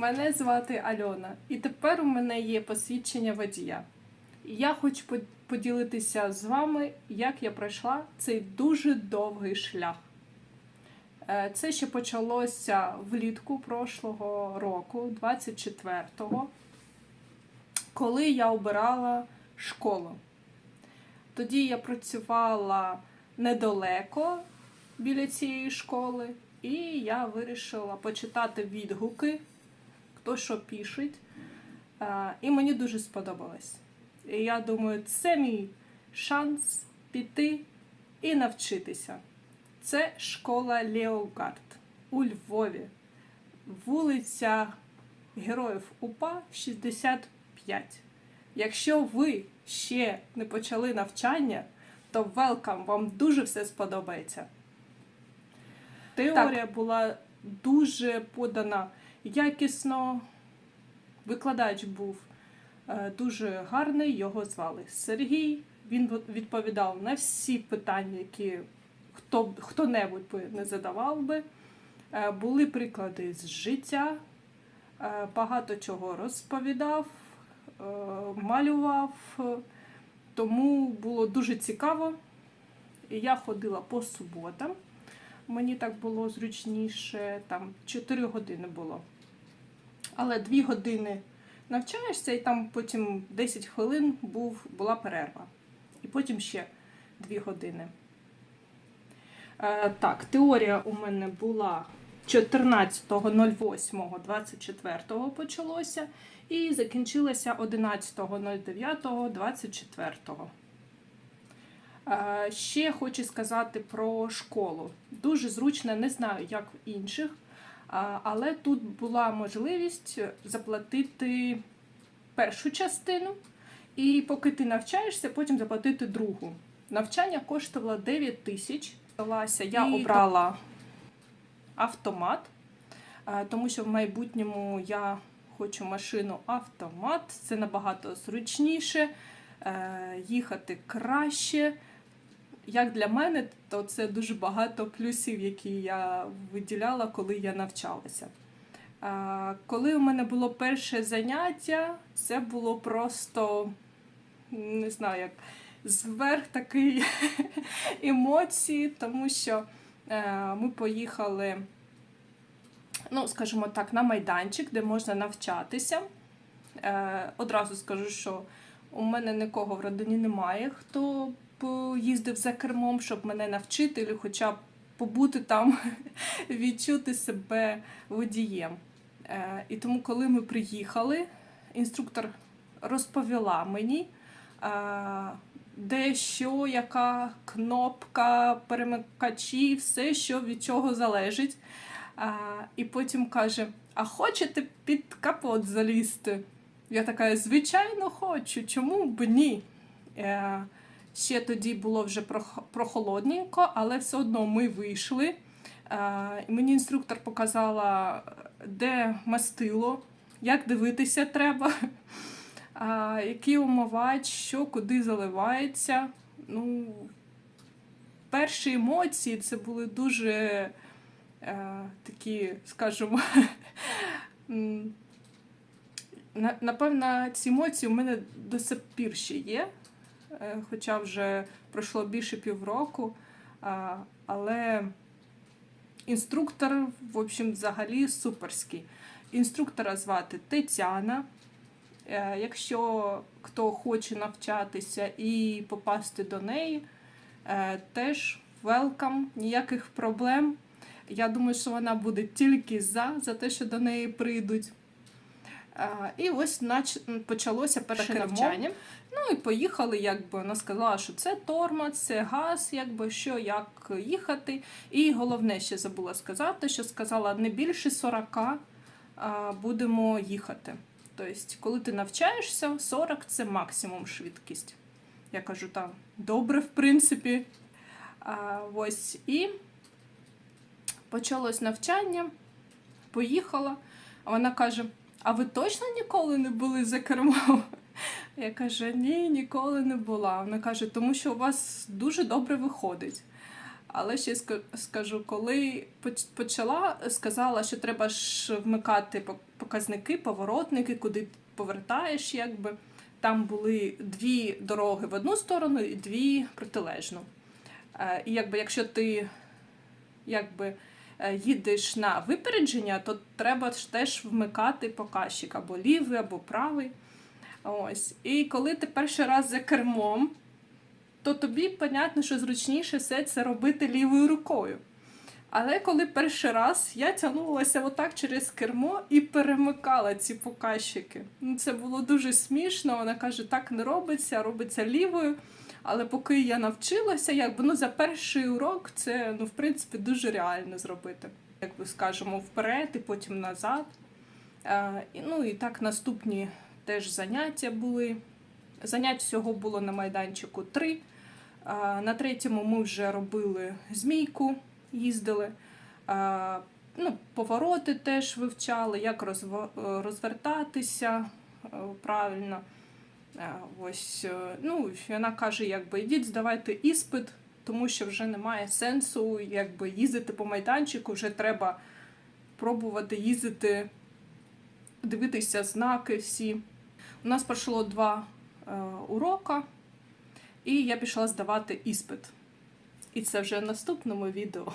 Мене звати Альона, і тепер у мене є посвідчення водія. І я хочу поділитися з вами, як я пройшла цей дуже довгий шлях. Е, Це ще почалося влітку прошлого року, 24-го, коли я обирала школу. Тоді я працювала недалеко біля цієї школи, і я вирішила почитати відгуки, хто що пишеть. Е, І мені дуже сподобалось. І я думаю, це мій шанс піти і навчитися. Це школа Леогард у Львові, вулиця Героїв УПА 65. Якщо ви ще не почали навчання, то welcome, вам дуже все сподобається. Теорія була дуже подана якісно. Викладач був е, дуже гарний, його звали Сергій. Він відповідав на всі питання, які хто хто-небудь би не задавав би. Е, Були приклади з життя, е, багато чого розповідав, малював, тому було дуже цікаво. Я ходила по суботам. Мені так було зручніше, там 4 години було. Але 2 години навчаєшся, і там потім 10 хвилин був, була перерва. І потім ще 2 години. Е, так, теорія у мене була 14.08.24 почалося і закінчилася 11.09.24. Е, Ще хочу сказати про школу. Дуже зручно, не знаю, як в інших, але тут була можливість заплатити першу частину, і поки ти навчаєшся, потім заплатити другу. Навчання коштувало 9 тисяч. Я І- обрала автомат, е, тому що в майбутньому я хочу машину автомат. Це набагато зручніше, е, їхати краще. Як для мене, то це дуже багато плюсів, які я виділяла, коли я навчалася. Коли у мене було перше заняття, це було просто не знаю, як зверх такий емоції, тому що е, ми поїхали, ну, скажімо так, на майданчик, де можна навчатися. Е, Одразу скажу, що у мене нікого в родині немає, хто б їздив за кермом, щоб мене навчити, або хоча б побути там, відчути себе водієм. Е, І тому, коли ми приїхали, інструктор розповіла мені, е, де що, яка кнопка, перемикачі, все, що від чого залежить. А, і потім каже: А хочете під капот залізти? Я така, звичайно, хочу, чому б ні? Е, ще тоді було вже прохолодненько, але все одно ми вийшли. Е, мені інструктор показала, де мастило, як дивитися треба, який умивач, що куди заливається. Ну, перші емоції це були дуже е, такі, скажімо, напевно, ці емоції у мене до сих пір ще є, хоча вже пройшло більше півроку. Але інструктор, в общем, взагалі суперський. Інструктора звати Тетяна. Е, Якщо хто хоче навчатися і попасти до неї, е, теж welcome, ніяких проблем. Я думаю, що вона буде тільки за, за те, що до неї прийдуть. І ось нач- почалося перше навчання. Ну і поїхали, якби вона сказала, що це тормоз, це газ, якби що, як їхати. І головне ще забула сказати, що сказала не більше 40 будемо їхати. Тобто, коли ти навчаєшся, 40 це максимум швидкість. Я кажу, там добре, в принципі. А, ось і почалось навчання, поїхала. А вона каже: А ви точно ніколи не були за кермом? Я кажу, ні, ніколи не була. Вона каже, тому що у вас дуже добре виходить. Але ще скажу, коли почала, сказала, що треба ж вмикати показники, поворотники, куди повертаєш, якби. Там були дві дороги в одну сторону і дві протилежну. Е, І якби якщо ти якби, їдеш на випередження, то треба теж вмикати показчик або лівий, або правий. Ось. І коли ти перший раз за кермом, то тобі понятно, що зручніше все це робити лівою рукою. Але коли перший раз я тягнулася отак через кермо і перемикала ці показчики. Ну, це було дуже смішно. Вона каже, так не робиться, робиться лівою. Але поки я навчилася, якби ну за перший урок це ну, в принципі дуже реально зробити. Якби скажемо, вперед і потім назад. І, ну і так наступні теж заняття були. Занять всього було на майданчику три. На третьому ми вже робили змійку, їздили. Ну, повороти теж вивчали, як розвертатися е, правильно. Е, Ось, е, ну, вона каже, якби йдіть, здавайте іспит, тому що вже немає сенсу якби, їздити по майданчику, вже треба пробувати їздити, дивитися знаки всі. У нас пройшло два е, урока, і я пішла здавати іспит. І це вже в наступному відео.